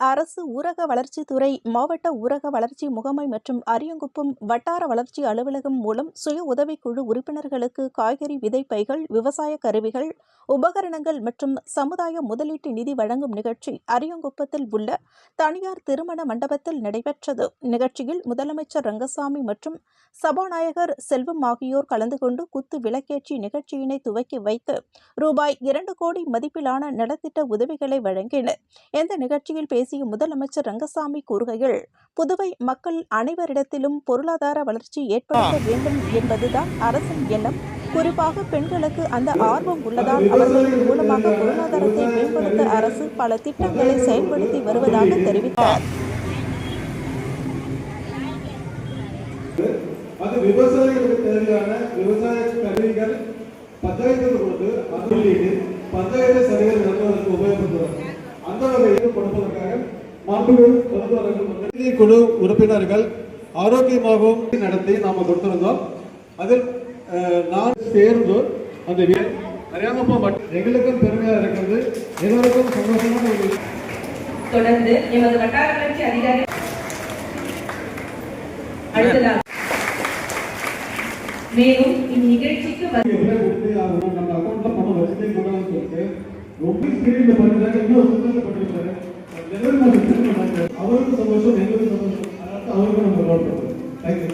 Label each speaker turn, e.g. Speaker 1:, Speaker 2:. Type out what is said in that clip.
Speaker 1: அரசு ஊரக வளர்ச்சித்துறை மாவட்ட ஊரக வளர்ச்சி முகமை மற்றும் அரியங்குப்பம் வட்டார வளர்ச்சி அலுவலகம் மூலம் சுய உதவிக்குழு உறுப்பினர்களுக்கு காய்கறி விதை பைகள் விவசாய கருவிகள் உபகரணங்கள் மற்றும் சமுதாய முதலீட்டு நிதி வழங்கும் நிகழ்ச்சி அரியங்குப்பத்தில் உள்ள தனியார் திருமண மண்டபத்தில் நடைபெற்றது. நிகழ்ச்சியில் முதலமைச்சர் ரங்கசாமி மற்றும் சபாநாயகர் செல்வம் ஆகியோர் கலந்து கொண்டு குத்து விளக்கேற்றி நிகழ்ச்சியினை துவக்கி வைத்து ரூபாய் இரண்டு கோடி மதிப்பிலான நலத்திட்ட உதவிகளை வழங்கினர். இந்த நிகழ்ச்சியில் பேசிய முதலமைச்சர் ரங்கசாமி கூறுகையில் புதுவை மக்கள் அனைவரிடத்திலும் பொருளாதார வளர்ச்சி ஏற்படுத்த வேண்டும் என்பதுதான் அரசின் எண்ணம். குறிப்பாக பெண்களுக்கு அந்த ஆர்வம் உள்ளதால் அவர்களின் மூலமாக பொருளாதாரத்தை மேம்படுத்த அரசு பல திட்டங்களை செயல்படுத்தி வருவதாக தெரிவித்தார்.
Speaker 2: அது விவசாயிகளுக்கு தேவையான விவசாய கருவிகள் பஞ்சாயத்து கொண்டு அது உள்ளீடு பஞ்சாயத்து சரிகள் நடத்துவதற்கு உபயோகப்படுத்துவோம் அந்த வகையில் கொடுப்பதற்காக வந்து குழு உறுப்பினர்கள் ஆரோக்கியமாகவும் நடத்தி நாம கொடுத்திருந்தோம். அதில் நான் சேர்ந்து அந்த அரியாங்கப்பா மட்டும் எங்களுக்கும் பெருமையா இருக்கிறது. எல்லோருக்கும் சந்தோஷமான ஒரு
Speaker 3: தொடர்ந்து எமது வட்டார வளர்ச்சி அதிகாரி மேலும் இந்நிகழ்ச்சிக்கு வந்து
Speaker 2: ಎಲ್ಲೋ ಸುಂದರ ಎಲ್ಲರೂ ನಾವು ವಿಸ್ತರಣೆ ಮಾಡ್ತಾರೆ ಅವರಿಗೂ ಸಂತೋಷ ಎಲ್ಲರಿಗೂ
Speaker 3: ಸಂತೋಷ. ಅವರಿಗೂ ನಾವು ಥ್ಯಾಂಕ್ ಯು